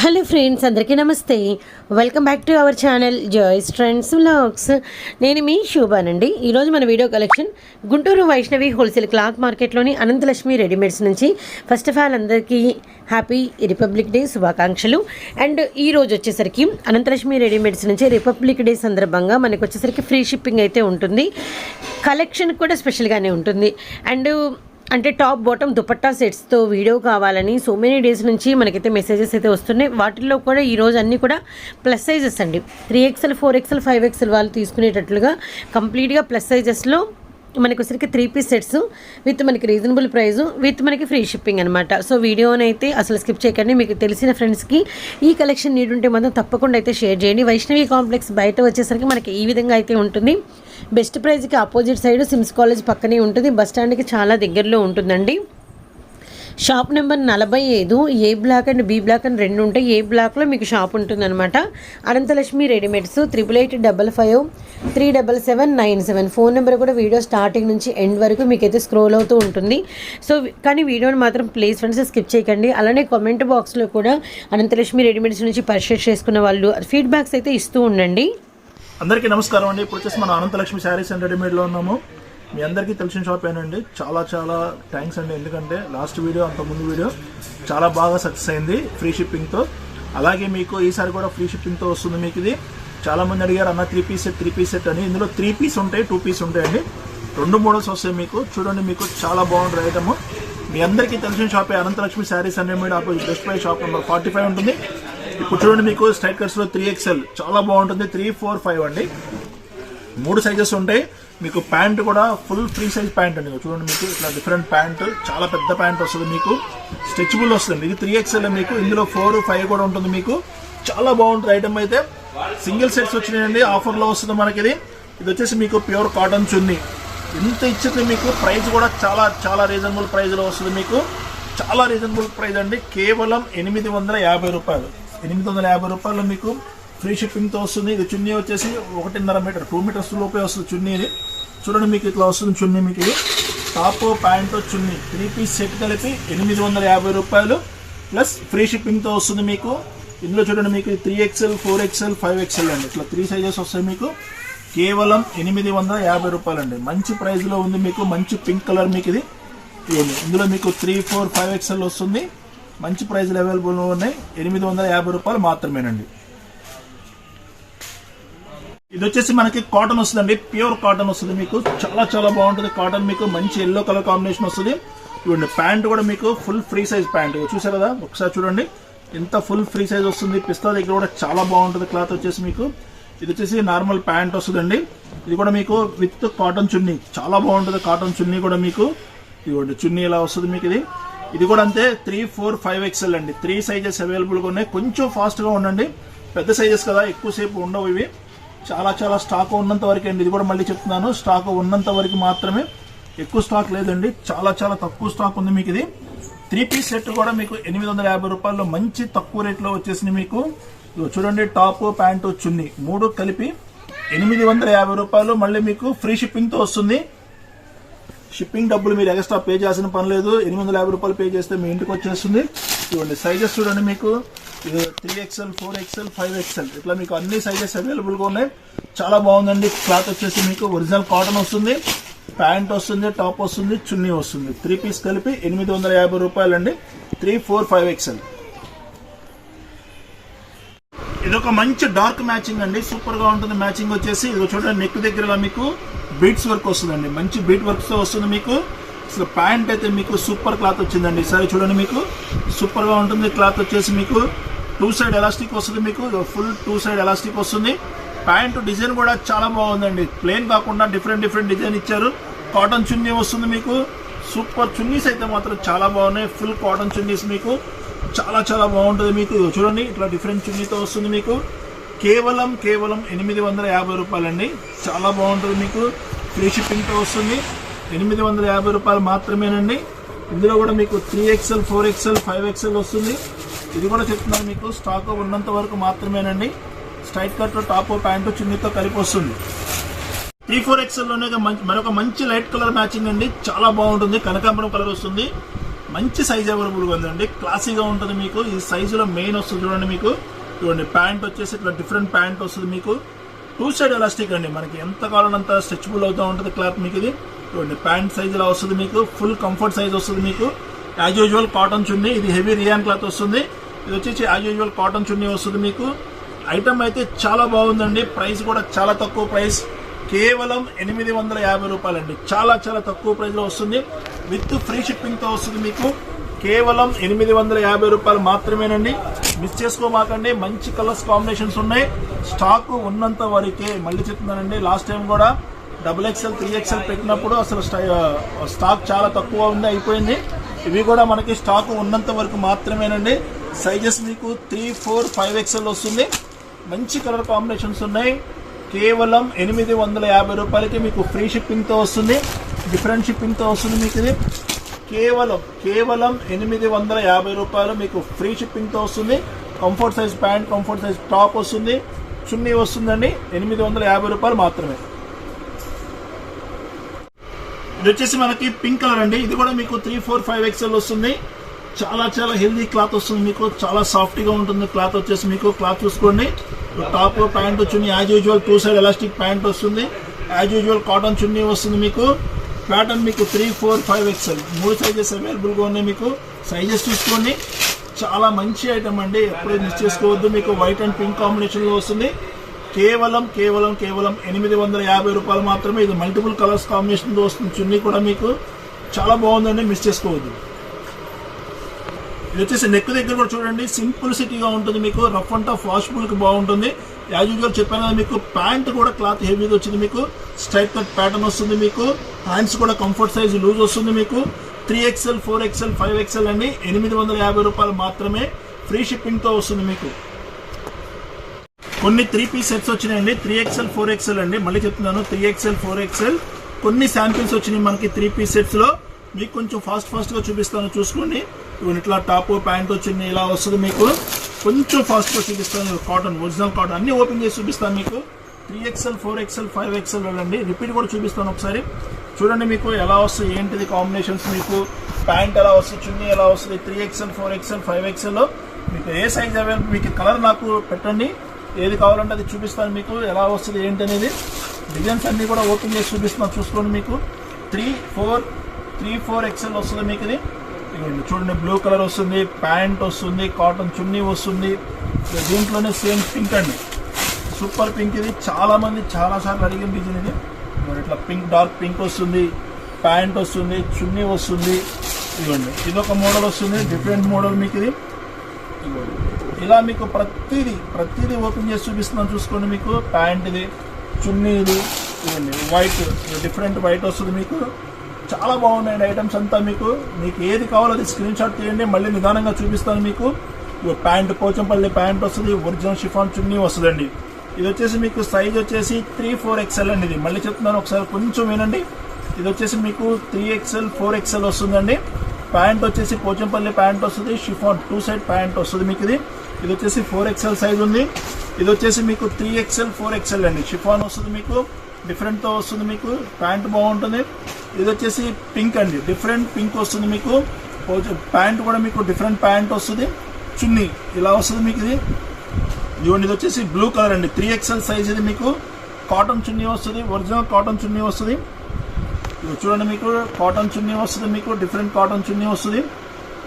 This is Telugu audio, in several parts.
హలో ఫ్రెండ్స్ అందరికీ నమస్తే. Welcome back to our channel Joys Trends Vlogs నేను మీ శోభానండి. ఈరోజు మన video collection Guntur Vaishnavi wholesale cloth మార్కెట్లోని Anantalakshmi readymades నుంచి ఫస్ట్ ఆఫ్ ఆల్ అందరికీ హ్యాపీ రిపబ్లిక్ డే శుభాకాంక్షలు. అండ్ ఈ రోజు వచ్చేసరికి అనంతలక్ష్మి రెడీమేడ్స్ నుంచి రిపబ్లిక్ డే సందర్భంగా మనకు వచ్చేసరికి ఫ్రీ షిప్పింగ్ అయితే ఉంటుంది. కలెక్షన్ కూడా స్పెషల్గానే ఉంటుంది. అండ్ అంటే టాప్ బాటమ్ దుపట్టా సెట్స్తో వీడియో కావాలని సో మెనీ డేస్ నుంచి మనకైతే మెసేజెస్ అయితే వస్తున్నాయి. వాటిల్లో కూడా ఈరోజు అన్నీ కూడా ప్లస్ సైజెస్ అండి. Three XL four XL five XL వాళ్ళు తీసుకునేటట్లుగా కంప్లీట్గా ప్లస్ సైజెస్లో మనకి వచ్చరికి త్రీ పీస్ సెట్స్ విత్ మనకి రీజనబుల్ ప్రైస్ విత్ మనకి ఫ్రీ షిప్పింగ్ అనమాట సో వీడియోని అయితే అసలు స్కిప్ చేయకండి. మీకు తెలిసిన ఫ్రెండ్స్కి ఈ కలెక్షన్ నీడ్ ఉంటే మాత్రం తప్పకుండా అయితే షేర్ చేయండి. వైష్ణవి కాంప్లెక్స్ బయట వచ్చేసరికి మనకి ఈ విధంగా అయితే ఉంటుంది. బెస్ట్ ప్రైజ్కి ఆపోజిట్ సైడ్ సిమ్స్ కాలేజ్ పక్కనే ఉంటుంది. బస్ స్టాండ్కి చాలా దగ్గరలో ఉంటుందండి. షాప్ నెంబర్ నలభై ఐదు A block and B block అని రెండు ఉంటాయి. ఏ బ్లాక్లో మీకు షాప్ ఉంటుందన్నమాట. Anantalakshmi readymades triple eight double five three double seven nine seven phone number కూడా వీడియో స్టార్టింగ్ నుంచి ఎండ్ వరకు మీకైతే స్క్రోల్ అవుతూ ఉంటుంది. సో కానీ వీడియోని మాత్రం ప్లీజ్ ఫ్రెండ్స్ స్కిప్ చేయకండి. అలానే కామెంట్ బాక్స్లో కూడా అనంతలక్ష్మి రెడీమేడ్స్ నుంచి పర్చేస్ చేసుకున్న వాళ్ళు ఫీడ్బ్యాక్స్ అయితే ఇస్తూ ఉండండి. అందరికీ నమస్కారం అండి. ఇప్పుడు వచ్చేసి మన అనంతలక్ష్మి శారీస్ అండ్ రెడీమేడ్లో ఉన్నాము. మీ అందరికీ తెలిసిన షాప్ ఏనండి. చాలా చాలా థ్యాంక్స్ అండి. ఎందుకంటే లాస్ట్ వీడియో అంత ముందు వీడియో చాలా బాగా సక్సెస్ అయింది ఫ్రీ షిప్పింగ్తో. అలాగే మీకు ఈసారి కూడా ఫ్రీ షిప్పింగ్తో వస్తుంది మీకు ఇది. చాలా మంది అడిగారు అన్న three piece set three piece set అని. ఇందులో త్రీ పీస్ ఉంటాయి టూ పీస్ ఉంటాయండి. రెండు మోడల్స్ వస్తాయి మీకు. చూడండి మీకు చాలా బాగుంటుంది ఐటమ్ మీ అందరికీ తెలిసిన షాపే అనంతలక్ష్మి శారీస్ అనే మీద opposite Best Buy shop number forty five ఉంటుంది. ఇప్పుడు చూడండి మీకు స్ట్రైట్ త్రీ ఎక్స్ఎల్ చాలా బాగుంటుంది త్రీ ఫోర్ ఫైవ్ అండి. మూడు సైజెస్ ఉంటాయి. మీకు ప్యాంట్ కూడా ఫుల్ ఫ్రీ సైజ్ ప్యాంట్ అండి. చూడండి మీకు ఇట్లా డిఫరెంట్ ప్యాంట్ చాలా పెద్ద ప్యాంట్ వస్తుంది మీకు. స్ట్రెచబుల్ వస్తుంది. ఇది త్రీ ఎక్స్ఎల్ మీకు ఇందులో ఫోర్ ఫైవ్ కూడా ఉంటుంది మీకు. చాలా బాగుంటుంది ఐటమ్ అయితే. సింగిల్ సెట్స్ వచ్చినాయండి. ఆఫర్లో వస్తుంది మనకి ఇది ఇది వచ్చేసి మీకు ప్యూర్ కాటన్ చున్నీ. ఇంత ఇచ్చింది మీకు ప్రైస్ కూడా చాలా చాలా రీజనబుల్ ప్రైస్లో వస్తుంది మీకు. చాలా రీజనబుల్ ప్రైస్ అండి. కేవలం ఎనిమిది వందల యాభై రూపాయలు. ఎనిమిది వందల యాభై రూపాయలు మీకు ఫ్రీ షిప్పింగ్తో వస్తుంది. ఇది చున్నీ వచ్చేసి ఒకటిన్నర మీటర్ టూ మీటర్స్ లోపే వస్తుంది చున్నీ ఇది చూడండి మీకు ఇట్లా వస్తుంది చున్నీ మీకు ఇది. Top pant chunni. Three piece set కలిపి ఎనిమిది వందల యాభై రూపాయలు. ప్లస్ ఫ్రీ షిప్పింగ్తో వస్తుంది మీకు. ఇందులో చూడండి మీకు three XL four XL five XL అండి. ఇట్లా త్రీ సైజెస్ వస్తాయి మీకు. కేవలం ఎనిమిది వందల యాభై రూపాయలు అండి. మంచి ప్రైస్లో ఉంది మీకు. మంచి పింక్ కలర్ మీకు ఇది. ఇందులో మీకు త్రీ ఫోర్ ఫైవ్ ఎక్స్ఎల్ వస్తుంది. మంచి ప్రైజ్లు అవైలబుల్ ఉన్నాయి. ఎనిమిది వందల యాభై రూపాయలు మాత్రమేనండి. ఇది వచ్చేసి మనకి కాటన్ వస్తుందండి. ప్యూర్ కాటన్ వస్తుంది మీకు. చాలా చాలా బాగుంటుంది కాటన్ మీకు. మంచి ఎల్లో కలర్ కాంబినేషన్ వస్తుంది. ఇవ్వండి ప్యాంట్ కూడా మీకు ఫుల్ ఫ్రీ సైజ్ ప్యాంట్. చూసారు కదా? ఒకసారి చూడండి. ఎంత ఫుల్ ఫ్రీ సైజ్ వస్తుంది. పిస్తా దగ్గర కూడా చాలా బాగుంటుంది క్లాత్ వచ్చేసి మీకు. ఇది వచ్చేసి నార్మల్ ప్యాంట్ వస్తుందండి. ఇది కూడా మీకు విత్ కాటన్ చున్నీ. చాలా బాగుంటుంది కాటన్ చున్నీ కూడా మీకు. ఇదిగోండి చున్నీ ఇలా వస్తుంది మీకు ఇది? ఇది కూడా అంతే త్రీ ఫోర్ ఫైవ్ ఎక్స్ఎల్ అండి. త్రీ సైజెస్ అవైలబుల్గా ఉన్నాయి. కొంచెం ఫాస్ట్గా ఉండండి. పెద్ద సైజెస్ కదా ఎక్కువసేపు ఉండవు ఇవి. చాలా చాలా స్టాక్ ఉన్నంత వరకు అండి. ఇది కూడా మళ్ళీ చెప్తున్నాను. స్టాక్ ఉన్నంత వరకు మాత్రమే ఎక్కువ స్టాక్ లేదండి. చాలా చాలా తక్కువ స్టాక్ ఉంది మీకు ఇది. త్రీ పీస్ సెట్ కూడా మీకు ఎనిమిది వందల యాభై రూపాయల్లో మంచి తక్కువ రేట్లో వచ్చేసింది మీకు. చూడండి టాప్ ప్యాంటు చున్నీ. మూడు కలిపి ఎనిమిది వందల యాభై రూపాయలు మళ్ళీ మీకు ఫ్రీ షిప్పింగ్తో వస్తుంది. షిప్పింగ్ డబ్బులు మీరు ఎక్స్ట్రా పే చేయాల్సిన పని లేదు. ఎనిమిది వందల యాభై రూపాయలు పే చేస్తే మీ ఇంటికి వచ్చేస్తుంది. చూడండి సైజెస్ చూడండి మీకు. Three XL four XL five XL ఇట్లా మీకు అన్ని సైజెస్ అవైలబుల్గా ఉన్నాయి. చాలా బాగుందండి. క్లాత్ వచ్చేసి మీకు ఒరిజినల్ కాటన్ వస్తుంది ప్యాంట్ వస్తుంది టాప్ వస్తుంది చున్నీ వస్తుంది. త్రీ పీస్ కలిపి ఎనిమిది వందల యాభై రూపాయలండి. త్రీ ఫోర్ ఫైవ్ ఎక్స్ఎల్ ఇది ఒక మంచి డార్క్ మ్యాచింగ్ అండి. సూపర్గా ఉంటుంది మ్యాచింగ్ వచ్చేసి. ఇది చూడండి నెక్ దగ్గర మీకు బీట్స్ వర్క్ వస్తుందండి. మంచి బీట్ వర్క్స్తో వస్తుంది మీకు. అసలు ప్యాంట్ అయితే మీకు సూపర్ క్లాత్ వచ్చిందండి. ఈసారి చూడండి మీకు. సూపర్గా ఉంటుంది. క్లాత్ వచ్చేసి మీకు టూ సైడ్ ఎలాస్టిక్ వస్తుంది మీకు? ఫుల్ టూ సైడ్ ఎలాస్టిక్ వస్తుంది. ప్యాంటు డిజైన్ కూడా చాలా బాగుందండి. ప్లెయిన్ కాకుండా డిఫరెంట్ డిఫరెంట్ డిజైన్ ఇచ్చారు. కాటన్ చున్నీ వస్తుంది మీకు. సూపర్ చున్నీస్ అయితే మాత్రం చాలా బాగున్నాయి. ఫుల్ కాటన్ చున్నీస్ మీకు. చాలా చాలా బాగుంటుంది మీకు. చూడండి ఇట్లా డిఫరెంట్ చున్నీతో వస్తుంది మీకు. కేవలం కేవలం ఎనిమిది వందల యాభై రూపాయలండి. చాలా బాగుంటుంది మీకు. ఫ్రీ షిప్పింగ్తో వస్తుంది. ఎనిమిది వందల యాభై రూపాయలు మాత్రమేనండి. ఇందులో కూడా మీకు three XL four XL five XL వస్తుంది. ఇది కూడా చెప్తున్నాను మీకు స్టాక్ ఉన్నంత వరకు మాత్రమేనండి. స్ట్రైట్ కట్ టాప్ ప్యాంటు చున్నీతో కలిపి వస్తుంది. త్రీ ఫోర్ ఎక్స్ఎల్లోనే ఒక మంచి- మరొక మంచి లైట్ కలర్ మ్యాచింగ్ అండి. చాలా బాగుంటుంది. కనకాంబరం కలర్ వస్తుంది. మంచి సైజ్ అవైలబుల్గా ఉందండి. క్లాసీగా ఉంటుంది మీకు. ఈ సైజులో మెయిన్ వస్తుంది చూడండి మీకు. చూడండి ప్యాంట్ వచ్చేసి ఇట్లా డిఫరెంట్ ప్యాంట్ వస్తుంది మీకు. టూ సైడ్ ఎలాస్టిక్ అండి. మనకి ఎంత కావాలంత స్ట్రెచబుల్ అవుతూ ఉంటుంది క్లాత్ మీకు ఇది. చూడండి ప్యాంట్ సైజ్ ఇలా వస్తుంది మీకు. ఫుల్ కంఫర్ట్ సైజ్ వస్తుంది మీకు. As usual cotton chunni. ఇది హెవీ రియాన్ క్లాత్ వస్తుంది. ఇది వచ్చేసి యాజ్ యూజువల్ కాటన్ చున్నీ వస్తుంది మీకు. ఐటమ్ అయితే చాలా బాగుందండి. ప్రైస్ కూడా చాలా తక్కువ ప్రైస్ కేవలం ఎనిమిది వందల యాభై రూపాయలండి. చాలా చాలా తక్కువ ప్రైస్లో వస్తుంది. విత్ ఫ్రీ షిప్పింగ్తో వస్తుంది మీకు. కేవలం ఎనిమిది వందల యాభై రూపాయలు మాత్రమేనండి. మిస్ చేసుకోమాకండి. మంచి కలర్స్ కాంబినేషన్స్ ఉన్నాయి. స్టాక్ ఉన్నంత వరకే మళ్ళీ చెప్తున్నానండి. లాస్ట్ టైం కూడా డబుల్ ఎక్స్ఎల్ త్రీ ఎక్స్ఎల్ పెట్టినప్పుడు అసలు స్టాక్ చాలా తక్కువ ఉంది అయిపోయింది. ఇవి కూడా మనకి స్టాక్ ఉన్నంత వరకు మాత్రమేనండి. సైజెస్ మీకు త్రీ ఫోర్ ఫైవ్ ఎక్స్ఎల్ వస్తుంది. మంచి కలర్ కాంబినేషన్స్ ఉన్నాయి. కేవలం ఎనిమిది వందల యాభై రూపాయలకి మీకు ఫ్రీ షిప్పింగ్తో వస్తుంది. డిఫరెంట్ షిప్పింగ్తో వస్తుంది మీకు ఇది. కేవలం కేవలం ఎనిమిది వందల యాభై రూపాయలు మీకు ఫ్రీ షిప్పింగ్తో వస్తుంది. Comfort size pant comfort size top వస్తుంది. చున్నీ వస్తుందండి. ఎనిమిది వందల యాభై రూపాయలు మాత్రమే. ఇది వచ్చేసి మనకి పింక్ కలర్ అండి. ఇది కూడా మీకు త్రీ ఫోర్ ఫైవ్ ఎక్స్ఎల్ వస్తుంది. చాలా చాలా హెల్దీ క్లాత్ వస్తుంది మీకు. చాలా సాఫ్ట్గా ఉంటుంది క్లాత్ వచ్చేసి మీకు. క్లాత్ చూసుకోండి. Top pant chunni as usual two side elastic pant వస్తుంది. యాజ్ యూజువల్ కాటన్ చున్నీ వస్తుంది మీకు. ప్యాటర్న్ మీకు త్రీ ఫోర్ ఫైవ్ ఎక్స్ఎల్ మూడు సైజెస్ అవైలబుల్గా ఉన్నాయి మీకు. సైజెస్ చూసుకోండి. చాలా మంచి ఐటమ్ అండి. ఎప్పుడూ మిస్ చేసుకోవద్దు మీకు. వైట్ అండ్ పింక్ కాంబినేషన్లో వస్తుంది. కేవలం కేవలం కేవలం ఎనిమిది వందల యాభై రూపాయలు మాత్రమే ఇది మల్టిపుల్ కలర్స్ కాంబినేషన్తో వస్తుంది. చున్నీ కూడా మీకు చాలా బాగుందండి మిస్ చేసుకోవద్దు. ఇది వచ్చేసి నెక్ దగ్గర కూడా చూడండి సింపుల్ సిటీగా ఉంటుంది మీకు రఫ్ అండ్ టఫ్ వాషబుల్కి బాగుంటుంది. యాజ్ యూజువల్ చెప్పాను కదా మీకు ప్యాంట్ కూడా క్లాత్ హెవీగా వచ్చింది మీకు స్ట్రైట్ కట్ ప్యాటర్న్ వస్తుంది మీకు హ్యాండ్స్ కూడా కంఫర్ట్ సైజ్ లూజ్ వస్తుంది మీకు. Three XL four XL five XL అండి ఎనిమిది వందల యాభై రూపాయలు మాత్రమే ఫ్రీ షిప్పింగ్తో వస్తుంది మీకు. కొన్ని త్రీ పీస్ సెట్స్ వచ్చినాయండి. త్రీ ఎక్స్ఎల్ ఫోర్ ఎక్స్ఎల్ అండి. మళ్ళీ చెప్తున్నాను త్రీ ఎక్స్ఎల్ ఫోర్ ఎక్స్ఎల్ కొన్ని శాంపిల్స్ వచ్చినాయి మనకి త్రీ పీస్ సెట్స్లో మీకు కొంచెం ఫాస్ట్ ఫాస్ట్గా చూపిస్తాను చూసుకోండి. ఇవన్నీ ఇట్లా టాప్ ప్యాంట్ వచ్చింది ఇలా వస్తుంది మీకు. కొంచెం ఫాస్ట్గా చూపిస్తాను కాటన్ ఒరిజినల్ కాటన్ అన్నీ ఓపెన్ చేసి చూపిస్తాను మీకు. Three XL four XL five XL అండి రిపీట్ కూడా చూపిస్తాను ఒకసారి. చూడండి మీకు ఎలా వస్తుంది ఏంటిది కాంబినేషన్స్ మీకు. ప్యాంట్ ఎలా వస్తుంది చున్నీ ఎలా వస్తుంది three XL four XL five XL మీకు ఏ సైజ్ అవైలబుల్ మీకు కలర్ నాకు పెట్టండి. ఏది కావాలంటే అది చూపిస్తాను మీకు. ఎలా వస్తుంది ఏంటి అనేది డిజైన్స్ అన్ని కూడా ఓపెన్ చేసి చూపిస్తున్నాను. చూసుకోండి మీకు. Three four three four XL వస్తుంది మీకు ఇది. ఇదిగోండి చూడండి బ్లూ కలర్ వస్తుంది ప్యాంట్ వస్తుంది కాటన్ చున్నీ వస్తుంది. దీంట్లోనే సేమ్ పింక్ అండి. సూపర్ పింక్ ఇది. చాలామంది చాలాసార్లు అడిగిన డిజైన్ ఇది. మరి ఇట్లా పింక్ డార్క్ పింక్ వస్తుంది ప్యాంట్ వస్తుంది చున్నీ వస్తుంది. ఇదిగోండి ఇదొక మోడల్ వస్తుంది డిఫరెంట్ మోడల్ మీకు ఇది. ఇదిగోండి. ఇలా మీకు ప్రతిదీ ప్రతిదీ ఓపెన్ చేసి చూపిస్తున్నాను చూసుకోండి మీకు. ప్యాంటుది చున్నీది వైట్ డిఫరెంట్ వైట్ వస్తుంది మీకు. చాలా బాగున్నాయండి ఐటమ్స్ అంతా మీకు. మీకు ఏది కావాలో అది స్క్రీన్ షాట్ తీయండి మళ్ళీ నిదానంగా చూపిస్తాను మీకు. ప్యాంట్ పోచంపల్లి ప్యాంట్ వస్తుంది ఒరిజినల్ షిఫాన్ చున్నీ వస్తుందండి. ఇది వచ్చేసి మీకు సైజ్ వచ్చేసి త్రీ ఫోర్ ఎక్స్ఎల్ అండి ఇది. మళ్ళీ చెప్తున్నాను ఒకసారి కొంచెం వినండి. ఇది వచ్చేసి మీకు త్రీ ఎక్స్ఎల్ ఫోర్ ఎక్స్ఎల్ వస్తుందండి. ప్యాంట్ వచ్చేసి పోచంపల్లి ప్యాంట్ వస్తుంది షిఫాన్ టూ సైడ్ ప్యాంట్ వస్తుంది మీకు ఇది. ఇది వచ్చేసి ఫోర్ ఎక్స్ఎల్ సైజ్ ఉంది. ఇది వచ్చేసి మీకు త్రీ ఎక్స్ఎల్ ఫోర్ ఎక్స్ఎల్ అండి. షిఫాన్ వస్తుంది మీకు డిఫరెంట్తో వస్తుంది మీకు ప్యాంట్ బాగుంటుంది. ఇది వచ్చేసి పింక్ అండి. డిఫరెంట్ పింక్ వస్తుంది మీకు. ప్యాంట్ కూడా మీకు డిఫరెంట్ ప్యాంట్ వస్తుంది. చున్నీ ఇలా వస్తుంది మీకు ఇది. ఇదిగోండి ఇది వచ్చేసి బ్లూ కలర్ అండి. త్రీ ఎక్స్ఎల్ సైజ్ ఇది మీకు. కాటన్ చున్నీ వస్తుంది ఒరిజినల్ కాటన్ చున్నీ వస్తుంది. ఇది చూడండి మీకు కాటన్ చున్నీ వస్తుంది మీకు డిఫరెంట్ కాటన్ చున్నీ వస్తుంది.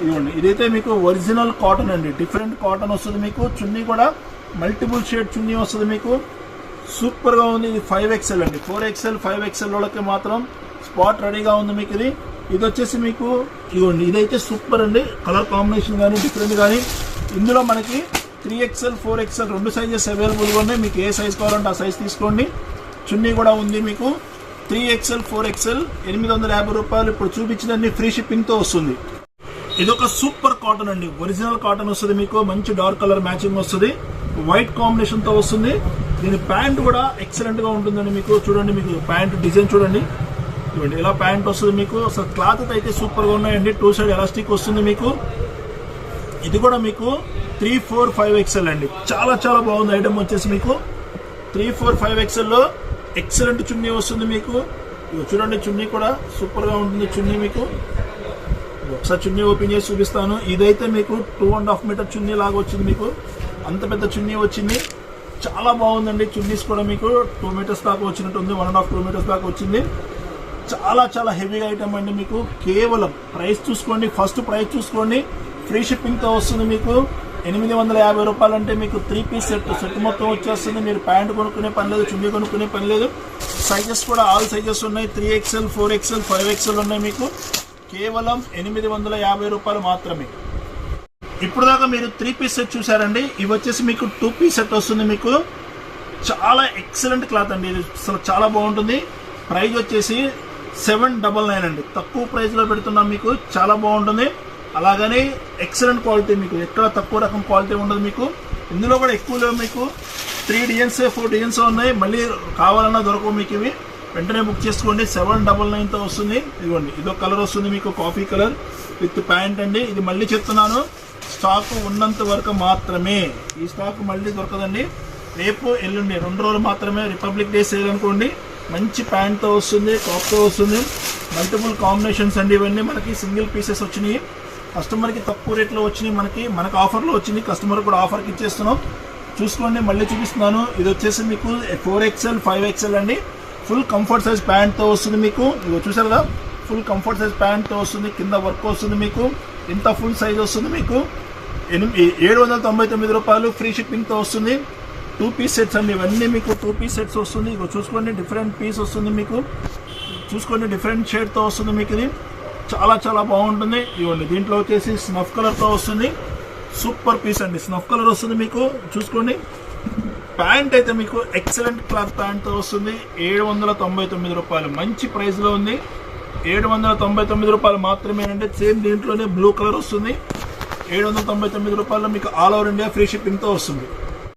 ఇవ్వండి ఇదైతే మీకు ఒరిజినల్ కాటన్ అండి. డిఫరెంట్ కాటన్ వస్తుంది మీకు చున్నీ కూడా మల్టిపుల్ షేడ్ చున్నీ వస్తుంది మీకు. సూపర్గా ఉంది ఇది ఫైవ్ ఎక్స్ఎల్ అండి. ఫోర్ ఎక్స్ఎల్ ఫైవ్ ఎక్స్ఎల్ వాళ్ళకి మాత్రం స్పాట్ రెడీగా ఉంది మీకు ఇది. ఇది వచ్చేసి మీకు ఇవ్వండి ఇదైతే సూపర్ అండి. కలర్ కాంబినేషన్ కానీ డిఫరెంట్ కానీ ఇందులో మనకి త్రీ ఎక్స్ఎల్ ఫోర్ ఎక్స్ఎల్ రెండు సైజెస్ అవైలబుల్గా ఉన్నాయి. మీకు ఏ సైజ్ కావాలంటే ఆ సైజ్ తీసుకోండి. చున్నీ కూడా ఉంది మీకు. త్రీ ఎక్స్ఎల్ ఫోర్ ఎక్స్ఎల్ ఎనిమిది వందల యాభై రూపాయలు. ఇప్పుడు చూపించినన్ని ఫ్రీ షిప్పింగ్తో వస్తుంది. ఇది ఒక సూపర్ కాటన్ అండి. ఒరిజినల్ కాటన్ వస్తుంది మీకు మంచి డార్క్ కలర్ మ్యాచింగ్ వస్తుంది. వైట్ కాంబినేషన్తో వస్తుంది. దీని ప్యాంట్ కూడా ఎక్సలెంట్గా ఉంటుందండి మీకు. చూడండి మీకు ప్యాంట్ డిజైన్ చూడండి. చూడండి ఇలా ప్యాంట్ వస్తుంది మీకు. అసలు క్లాత్ అయితే సూపర్గా ఉన్నాయండి. టూ సైడ్ ఎలాస్టిక్ వస్తుంది మీకు. ఇది కూడా మీకు త్రీ ఫోర్ ఫైవ్ ఎక్స్ఎల్ అండి. చాలా చాలా బాగుంది ఐటమ్ వచ్చేసి మీకు. త్రీ ఫోర్ ఫైవ్ ఎక్స్ఎల్లో ఎక్సలెంట్ చున్నీ వస్తుంది మీకు. చూడండి చున్నీ కూడా సూపర్గా ఉంటుంది చున్నీ మీకు. ఒకసారి చున్నీ ఓపెన్ చేసి చూపిస్తాను. ఇదైతే మీకు two and half metre chunni లాగా వచ్చింది మీకు. అంత పెద్ద చున్నీ వచ్చింది. చాలా బాగుందండి చున్నీస్ కూడా మీకు. టూ మీటర్స్ దాకా వచ్చినట్టు ఉంది one and half two metres దాకా వచ్చింది. చాలా చాలా హెవీగా ఐటమ్ అండి మీకు. కేవలం ప్రైస్ చూసుకోండి. ఫస్ట్ ప్రైస్ చూసుకోండి. ఫ్రీ షిప్పింగ్తో వస్తుంది మీకు. ఎనిమిది వందల యాభై రూపాయలు అంటే మీకు త్రీ పీస్ సెట్ సెట్ మొత్తం వచ్చేస్తుంది. మీరు ప్యాంట్ కొనుక్కునే పని లేదు చున్నీ కొనుక్కునే పని లేదు. సైజెస్ కూడా ఆల్ సైజెస్ ఉన్నాయి. Three XL four XL five XL ఉన్నాయి మీకు. కేవలం ఎనిమిది వందల యాభై రూపాయలు మాత్రమే. ఇప్పుడు దాకా మీరు త్రీ పీస్ సెట్ చూసారండి ఇవి వచ్చేసి మీకు టూ పీస్ సెట్ వస్తుంది మీకు. చాలా ఎక్సలెంట్ క్లాత్ అండి. ఇది అసలు చాలా బాగుంటుంది. ప్రైస్ వచ్చేసి సెవెన్ డబల్ నైన్ అండి. తక్కువ ప్రైస్లో పెడుతున్నాం మీకు. చాలా బాగుంటుంది. అలాగని ఎక్సలెంట్ క్వాలిటీ మీకు. ఎక్కడ తక్కువ రకం క్వాలిటీ ఉండదు మీకు. ఇందులో కూడా ఎక్కువ లేవు మీకు. త్రీ డిజైన్స్ ఫోర్ డిజైన్స్ ఉన్నాయి. మళ్ళీ కావాలన్నా దొరకవు మీకు ఇవి. వెంటనే బుక్ చేసుకోండి. సెవెన్ డబల్ నైన్తో వస్తుంది. ఇదిగోండి ఇదో కలర్ వస్తుంది మీకు కాఫీ కలర్ విత్ ప్యాంట్ అండి. ఇది మళ్ళీ చెప్తున్నాను స్టాక్ ఉన్నంత వరకు మాత్రమే. ఈ స్టాక్ మళ్ళీ దొరకదండి. రేపు ఎల్లుండి రెండు రోజులు మాత్రమే రిపబ్లిక్ డే సేల్ అనుకోండి. మంచి ప్యాంట్తో వస్తుంది కాప్తో వస్తుంది. మల్టిపుల్ కాంబినేషన్స్ అండి ఇవన్నీ. మనకి సింగిల్ పీసెస్ వచ్చినాయి. కస్టమర్కి తక్కువ రేట్లో వచ్చినాయి మనకి. మనకు ఆఫర్లో వచ్చింది. కస్టమర్ కూడా ఆఫర్కి ఇచ్చేస్తున్నాం. చూసుకోండి మళ్ళీ చూపిస్తున్నాను. ఇది వచ్చేసి మీకు ఫోర్ ఎక్స్ఎల్ ఫైవ్ ఎక్స్ఎల్ అండి. ఫుల్ కంఫర్ట్ సైజ్ ప్యాంట్తో వస్తుంది మీకు. ఇది చూసారు కదా ఫుల్ కంఫర్ట్ సైజ్ ప్యాంట్తో వస్తుంది. కింద వర్క్ వస్తుంది మీకు. ఇంత ఫుల్ సైజ్ వస్తుంది మీకు. ఎనిమిది ఏడు వందల తొంభై తొమ్మిది రూపాయలు ఫ్రీ షిప్పింగ్తో వస్తుంది. టూ పీస్ సెట్స్ అండి. ఇవన్నీ మీకు టూ పీస్ సెట్స్ వస్తుంది. ఇక చూసుకోండి. డిఫరెంట్ పీస్ వస్తుంది మీకు. చూసుకోండి. డిఫరెంట్ షేడ్తో వస్తుంది మీకు ఇది. చాలా చాలా బాగుంటుంది. ఇవ్వండి దీంట్లో వచ్చేసి స్నఫ్ కలర్తో వస్తుంది. సూపర్ పీస్ అండి. స్నఫ్ కలర్ వస్తుంది మీకు. చూసుకోండి. ప్యాంట్ అయితే మీకు ఎక్సలెంట్ క్లాత్ ప్యాంట్తో వస్తుంది. ఏడు వందల తొంభై తొమ్మిది రూపాయలు. మంచి ప్రైస్లో ఉంది. ఏడు వందల తొంభై తొమ్మిది రూపాయలు మాత్రమేనంటే సేమ్ దీంట్లోనే బ్లూ కలర్ వస్తుంది. ఏడు వందల తొంభై తొమ్మిది రూపాయలు మీకు ఆల్ ఓవర్ ఇండియా ఫ్రీ షిప్పింగ్తో వస్తుంది.